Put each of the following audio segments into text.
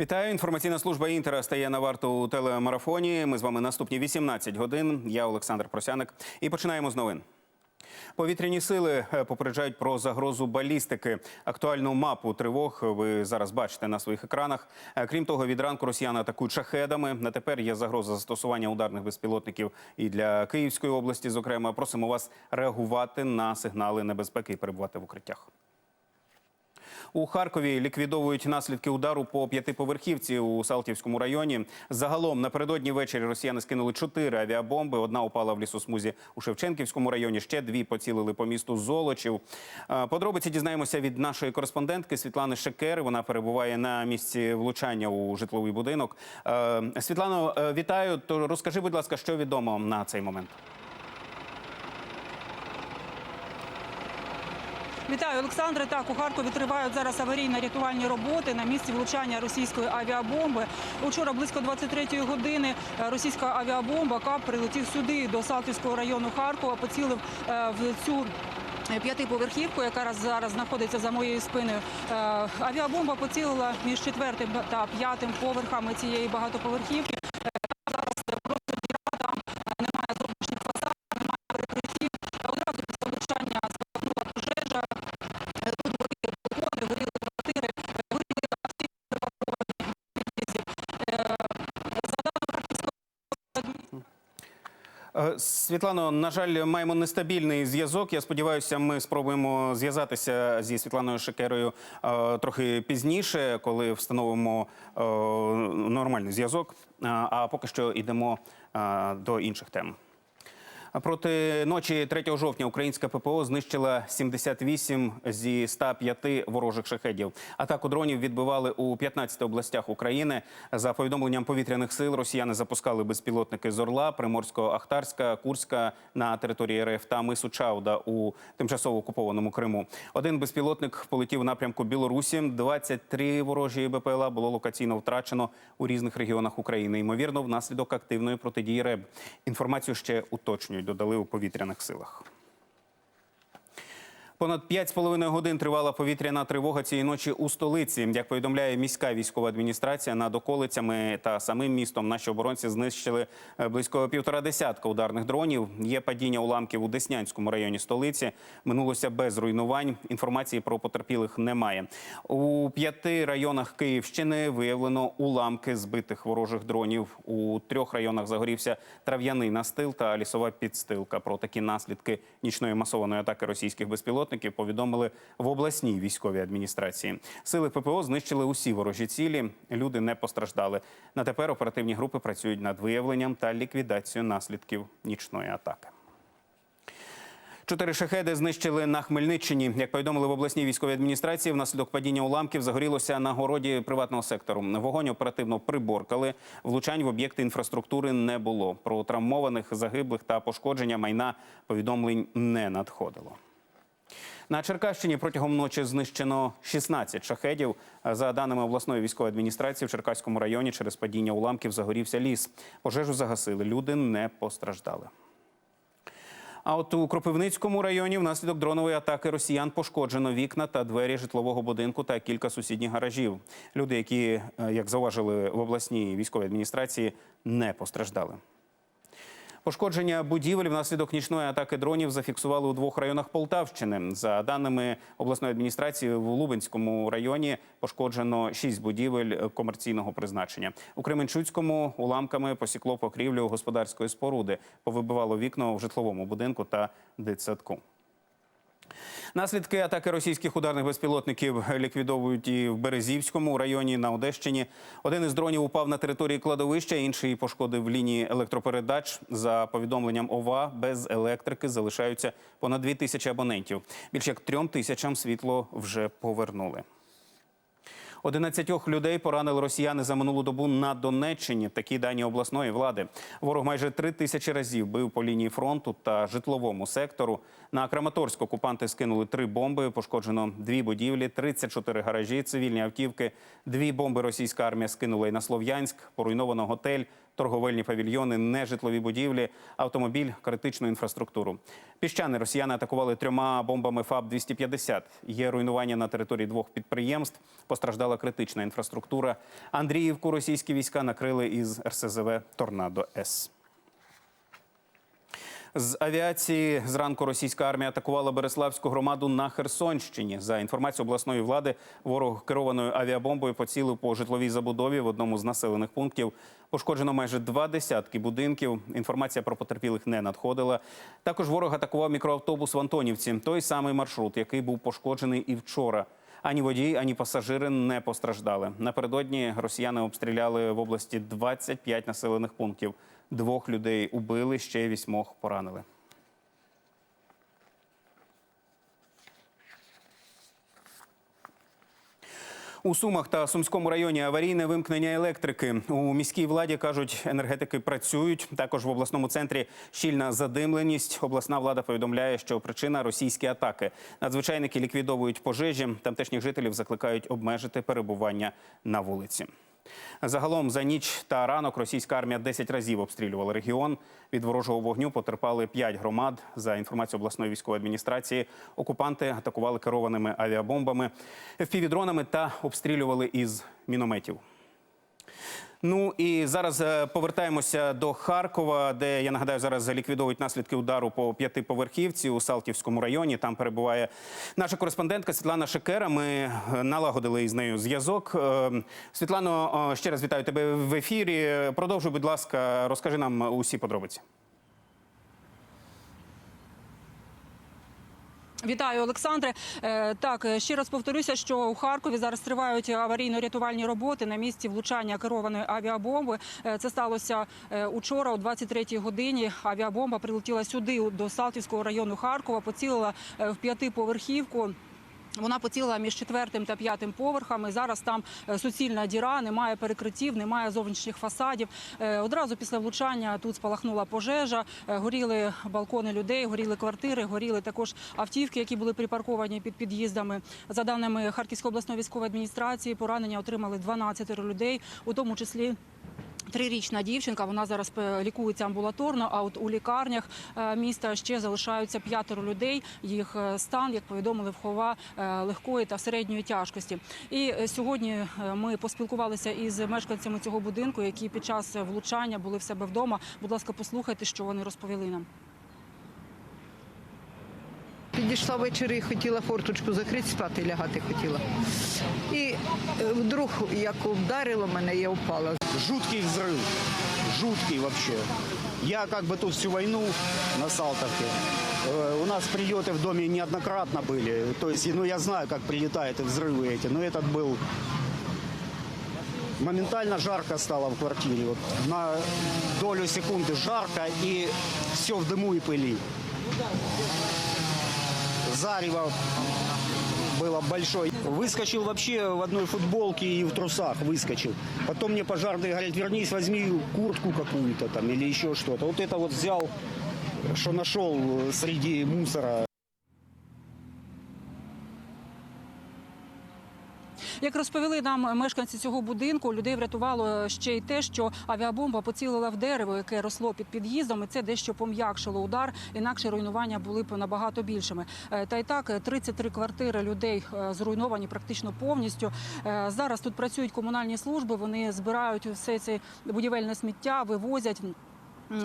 Вітаю. Інформаційна служба Інтера стає на варту у телемарафоні. Ми з вами наступні 18 годин. Я Олександр Просяник. І починаємо з новин. Повітряні сили е, попереджають про загрозу балістики. Актуальну мапу тривог ви зараз бачите на своїх екранах. Е, Крім того, від ранку росіяни атакують шахедами. На тепер є загроза застосування ударних безпілотників і для Київської області. Зокрема, просимо вас реагувати на сигнали небезпеки і перебувати в укриттях. У Харкові ліквідовують наслідки удару по п'ятиповерхівці у Салтівському районі. Загалом напередодні ввечері росіяни скинули чотири авіабомби. Одна упала в лісосмузі у Шевченківському районі. Ще дві поцілили по місту Золочів. Е, Подробиці дізнаємося від нашої кореспондентки Світлани Шекери. Вона перебуває на місці влучання у житловий будинок. Е, Світлано, е, вітаю. То розкажи, будь ласка, що відомо на цей момент. Вітаю, Олександре. Так, у Харкові тривають зараз аварійно-рятувальні роботи на місці влучання російської авіабомби. Учора близько 23-ї години е, російська авіабомба КАП прилетів сюди, до Салтівського району Харкова, поцілив е, в цю е, П'ятиповерхівку, яка раз- зараз знаходиться за моєю спиною. Авіабомба поцілила між четвертим та п'ятим поверхами цієї багатоповерхівки. Світлано, на жаль, маємо нестабільний зв'язок. Я сподіваюся, ми спробуємо зв'язатися зі Світланою Шекерою е, трохи пізніше, коли встановимо е, нормальний зв'язок. А- поки що йдемо е, до інших тем. Проти ночі 3 жовтня українська ППО знищила 78 зі 105 ворожих шахедів. Атаку дронів відбивали у 15 областях України. За повідомленням повітряних сил, росіяни запускали безпілотники з Орла, Приморсько-Ахтарська, Курська на території РФ та Мису Чауда у тимчасово окупованому Криму. Один безпілотник полетів у напрямку Білорусі. 23 ворожі БПЛА було локаційно втрачено у різних регіонах України. Ймовірно, внаслідок активної протидії РЕБ. Інформацію ще уточнюють, додали у повітряних силах. Понад 5,5 годин тривала повітряна тривога цієї ночі у столиці. Як повідомляє міська військова адміністрація, над околицями та самим містом наші оборонці знищили е, близько півтора десятка ударних дронів. Є падіння уламків у Деснянському районі столиці. Минулося без руйнувань. Інформації про потерпілих немає. У п'яти районах Київщини виявлено уламки збитих ворожих дронів. У трьох районах загорівся трав'яний настил та лісова підстилка. Про такі наслідки нічної масованої атаки російських безпілотників повідомили в обласній військовій адміністрації. Сили ППО знищили усі ворожі цілі. Люди не постраждали. На тепер оперативні групи працюють над виявленням та ліквідацією наслідків нічної атаки. Чотири шахеди знищили на Хмельниччині. Як повідомили в обласній військовій адміністрації, внаслідок падіння уламків загорілося на городі приватного сектору. Вогонь оперативно приборкали. Влучань в об'єкти інфраструктури не було. Про травмованих, загиблих та пошкодження майна повідомлень не надходило. На Черкащині протягом ночі знищено 16 шахедів. За даними обласної військової адміністрації, в Черкаському районі через падіння уламків загорівся ліс. Пожежу загасили. Люди не постраждали. А от у Кропивницькому районі внаслідок дронової атаки росіян пошкоджено вікна та двері житлового будинку та кілька сусідніх гаражів. Люди, які, е, як зауважили в обласній військовій адміністрації, не постраждали. Пошкодження будівель внаслідок нічної атаки дронів зафіксували у двох районах Полтавщини. За даними обласної адміністрації, в Лубенському районі пошкоджено шість будівель комерційного призначення. У Кременчуцькому уламками посікло покрівлю господарської споруди, повибивало вікна в житловому будинку та дитсадку. Наслідки атаки російських ударних безпілотників ліквідовують і в Березівському районі на Одещині. Один із дронів упав на території кладовища, інший пошкодив лінії електропередач. За повідомленням ОВА, без електрики залишаються понад дві тисячі абонентів. Більше як трьом тисячам світло вже повернули. 11 людей поранили росіяни за минулу добу на Донеччині. Такі дані обласної влади. Ворог майже три тисячі разів бив по лінії фронту та житловому сектору. На Краматорськ окупанти скинули три бомби. Пошкоджено дві будівлі, 34 гаражі, цивільні автівки. Дві бомби російська армія скинула і на Слов'янськ. Поруйновано готель, торговельні павільйони, нежитлові будівлі, автомобіль, критичну інфраструктуру. Піщани росіяни атакували трьома бомбами ФАБ-250. Є руйнування на території двох підприємств. Постраждала критична інфраструктура. Андріївку російські війська накрили із РСЗВ Торнадо С. З авіації зранку російська армія атакувала Береславську громаду на Херсонщині. За інформацією обласної влади, ворог керованою авіабомбою поцілив по житловій забудові в одному з населених пунктів. Пошкоджено майже два десятки будинків. Інформація про потерпілих не надходила. Також ворог атакував мікроавтобус в Антонівці. Той самий маршрут, який був пошкоджений і вчора. Ані водій, ані пасажири не постраждали. Напередодні росіяни обстріляли в області 25 населених пунктів. Двох людей убили, ще вісьмох поранили. У Сумах та Сумському районі аварійне вимкнення електрики. У міській владі кажуть, енергетики працюють. Також в обласному центрі щільна задимленість. Обласна влада повідомляє, що причина російські атаки. Надзвичайники ліквідовують пожежі. Тамтешніх жителів закликають обмежити перебування на вулиці. Загалом за ніч та ранок російська армія 10 разів обстрілювала регіон. Від ворожого вогню потерпали 5 громад. За інформацією обласної військової адміністрації, окупанти атакували керованими авіабомбами, впівдронами та обстрілювали із мінометів. Ну і зараз е, повертаємося до Харкова, де я нагадаю, зараз ліквідовують наслідки удару по п'ятиповерхівці у Салтівському районі. Там перебуває наша кореспондентка Світлана Шекера. Ми е, налагодили із нею зв'язок. Е, Світлано, ще раз вітаю тебе в ефірі. Продовжуй, будь ласка, розкажи нам усі подробиці. Вітаю, Олександре. Е, Так, е, ще раз повторюся, що у Харкові зараз тривають аварійно-рятувальні роботи на місці влучання керованої авіабомби. Е, Це сталося учора о 23-й годині. Авіабомба прилетіла сюди до Салтівського району Харкова, поцілила в п'ятиповерхівку. Вона поцілила між четвертим та п'ятим поверхами. Зараз там е, суцільна діра, немає перекриттів, немає зовнішніх фасадів. Е, Одразу після влучання тут спалахнула пожежа, е, горіли балкони людей, горіли квартири, горіли також автівки, які були припарковані під під'їздами. За даними Харківської обласної військової адміністрації, поранення отримали 12 людей, у тому числі. Трирічна дівчинка, вона зараз е, лікується амбулаторно. А от у лікарнях е, міста ще залишаються п'ятеро людей. Їх е, стан, як повідомили, вхова легкої та середньої тяжкості. І сьогодні ми поспілкувалися із мешканцями цього будинку, які під час влучання були в себе вдома. Будь ласка, послухайте, що вони розповіли нам. Підійшла ввечері, хотіла форточку закрити, спати лягати хотіла. І е, вдруг, як вдарило мене, я впала. Жуткий взрыв. Жуткий вообще. Я как бы тут всю войну на Салтовке. Э, У нас прилеты в доме неоднократно были. То есть, ну, я знаю, как прилетают и взрывы эти. Но этот был... Моментально жарко стало в квартире. Вот на долю секунды жарко и все в дыму и пыли. Зарево было большое. Выскочил вообще в одной футболке и в трусах выскочил. Потом мне пожарные говорят, вернись, возьми куртку какую-то там или еще что-то. Вот это вот взял, что нашел среди мусора. Як розповіли нам мешканці цього будинку, людей врятувало ще й те, що авіабомба поцілила в дерево, яке росло під під'їздом. І це дещо пом'якшило удар. Інакше руйнування були б набагато більшими. Е, Та й так, е, 33 квартири людей е, зруйновані практично повністю. Е, Зараз тут працюють комунальні служби. Вони збирають все це будівельне сміття, вивозять.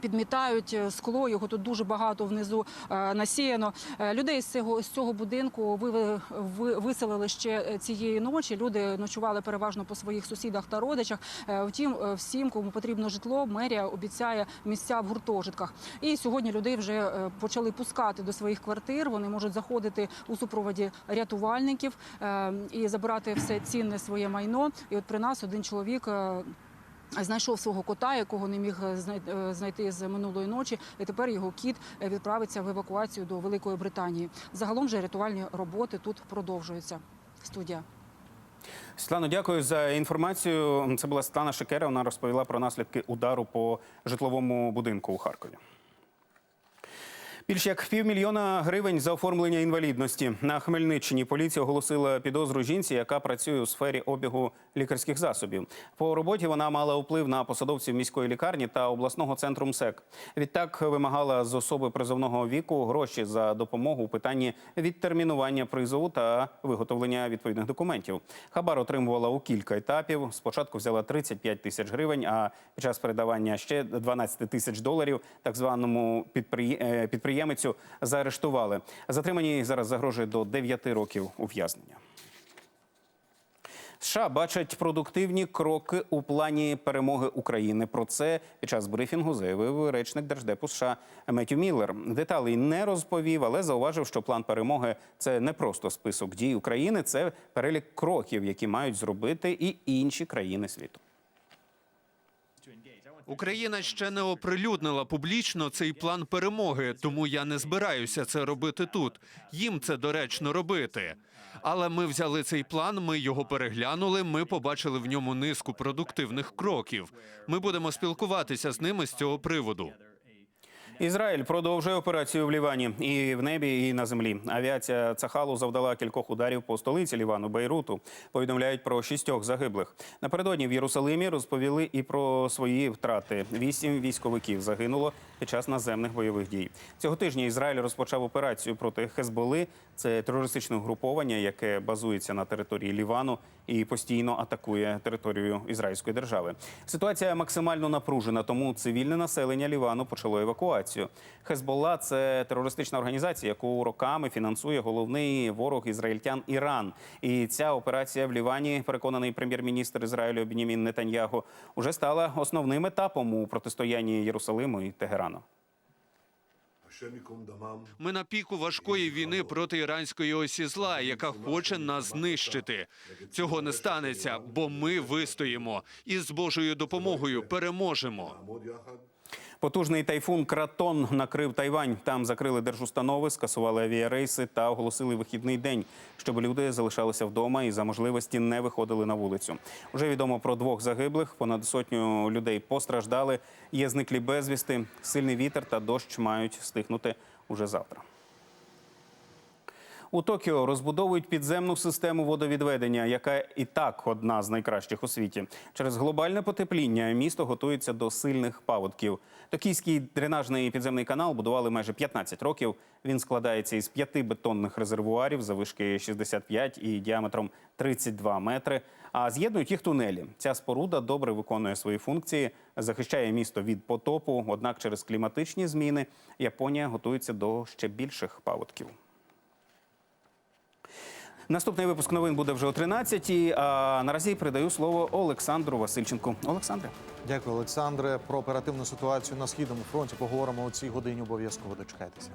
Підмітають е, скло, його тут дуже багато внизу е, насіяно. Е, Людей з цього з цього будинку ви, ви виселили ще цієї ночі. Люди ночували переважно по своїх сусідах та родичах. Втім, всім, кому потрібно житло, мерія обіцяє місця в гуртожитках. І сьогодні людей вже почали пускати до своїх квартир. Вони можуть заходити у супроводі рятувальників і забирати все цінне своє майно. І от при нас один чоловік. Знайшов свого кота, якого не міг е, е, знайти з минулої ночі, і тепер його кіт е, відправиться в евакуацію до Великої Британії. Загалом же рятувальні роботи тут продовжуються. Студія. Світлано, дякую за інформацію. Це була Світлана Шекера. Вона розповіла про наслідки удару по житловому будинку у Харкові. Більш як півмільйона гривень за оформлення інвалідності на Хмельниччині. Поліція оголосила підозру жінці, яка працює у сфері обігу лікарських засобів. По роботі вона мала вплив на посадовців міської лікарні та обласного центру МСЕК. Відтак вимагала з особи призовного віку гроші за допомогу у питанні відтермінування призову та виготовлення відповідних документів. Хабар отримувала у кілька етапів. Спочатку взяла 35 тисяч гривень, а під час передавання ще 12 тисяч доларів так званому підприє- підприємцю заарештували. Затриманій зараз загрожує до 9 років ув'язнення. США бачать продуктивні кроки у плані перемоги України. Про це під час брифінгу заявив речник держдепу США Меттю Міллер. Деталей не розповів, але зауважив, що план перемоги це не просто список дій України, це перелік кроків, які мають зробити і інші країни світу. Україна ще не оприлюднила публічно цей план перемоги, тому я не збираюся це робити тут. Їм це доречно робити. Але ми взяли цей план, ми його переглянули. Ми побачили в ньому низку продуктивних кроків. Ми будемо спілкуватися з ними з цього приводу. Ізраїль продовжує операцію в Лівані і в небі, і на землі. Авіація Цахалу завдала кількох ударів по столиці Лівану Бейруту. Повідомляють про шістьох загиблих. Напередодні в Єрусалимі розповіли і про свої втрати. Вісім військовиків загинуло під час наземних бойових дій. Цього тижня Ізраїль розпочав операцію проти Хезболи. Це терористичне угруповання, яке базується на території Лівану і постійно атакує територію ізраїльської держави. Ситуація максимально напружена, тому цивільне населення Лівану почало евакуацію ситуацію. Хезболла це терористична організація, яку роками фінансує головний ворог ізраїльтян Іран. І ця операція в Лівані, переконаний прем'єр-міністр Ізраїлю Бінімін Нетаньяго, уже стала основним етапом у протистоянні Єрусалиму і Тегерану. Ми на піку важкої війни проти іранської осі зла, яка хоче нас знищити. Цього не станеться, бо ми вистоїмо і з Божою допомогою переможемо. Потужний тайфун Кратон накрив Тайвань. Там закрили держустанови, скасували авіарейси та оголосили вихідний день, щоб люди залишалися вдома і за можливості не виходили на вулицю. Уже відомо про двох загиблих. Понад сотню людей постраждали. Є зниклі безвісти. Сильний вітер та дощ мають стихнути уже завтра. У Токіо розбудовують підземну систему водовідведення, яка і так одна з найкращих у світі. Через глобальне потепління місто готується до сильних паводків. Токійський дренажний підземний канал будували майже 15 років. Він складається із п'яти бетонних резервуарів завишки 65 і діаметром 32 метри. А з'єднують їх тунелі. Ця споруда добре виконує свої функції, захищає місто від потопу. Однак через кліматичні зміни Японія готується до ще більших паводків. Наступний випуск новин буде вже о 13-й, А наразі передаю слово Олександру Васильченку. Олександре. Дякую, Олександре. Про оперативну ситуацію на східному фронті поговоримо у цій годині. Обов'язково дочекайтеся.